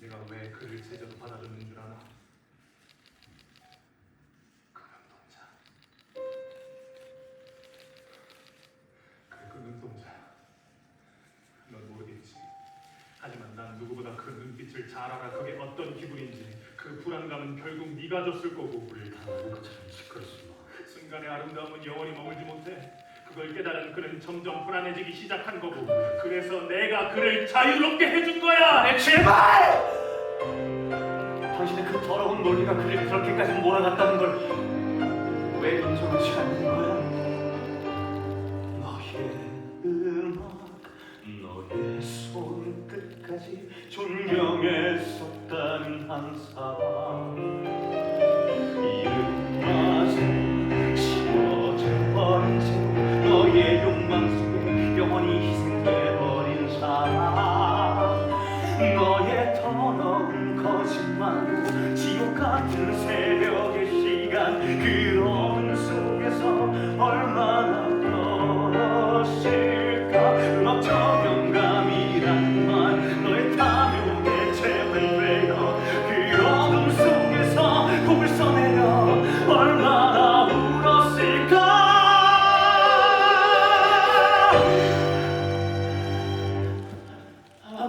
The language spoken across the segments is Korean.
내가 왜 그를 제자로 받아줬는 줄 아나? 그 눈동자. 그래 그 눈동자. 넌 모르겠지. 하지만 난 누구보다 그 눈빛을 잘 알아. 그게 어떤 기분인지. 그 불안감은 결국 네가 줬을 거고. 우리를 당하는 것처럼 시끄럽지마 순간의 아름다움은 영원히 머물지 못해. 그걸 깨달은 그는 점점 불안해지기 시작한 거고. 그래서 내가 그를 자유롭게 해준 거야. 네, 제발! 당신의 그 더러운 논리가 그를 그렇게까지 몰아갔다는 걸 왜 인정하지 않는 거야? 너의 음악, 너의 손끝까지 존경했었다는 한 사람 너의 더러운 거짓말로 지옥 같은 새벽의 시간. 그 어둠 속에서 얼마나 떨었을까? 음악 저명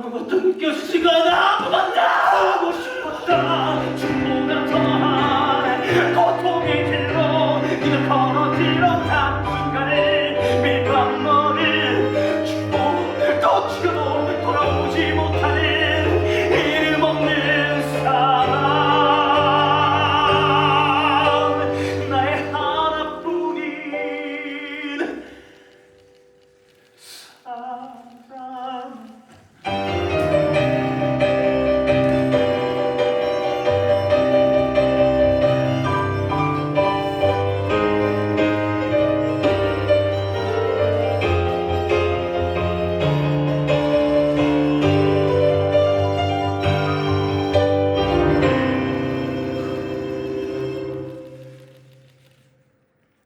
아무것도 느껴지지가 않아 아무것도 하고 싶었다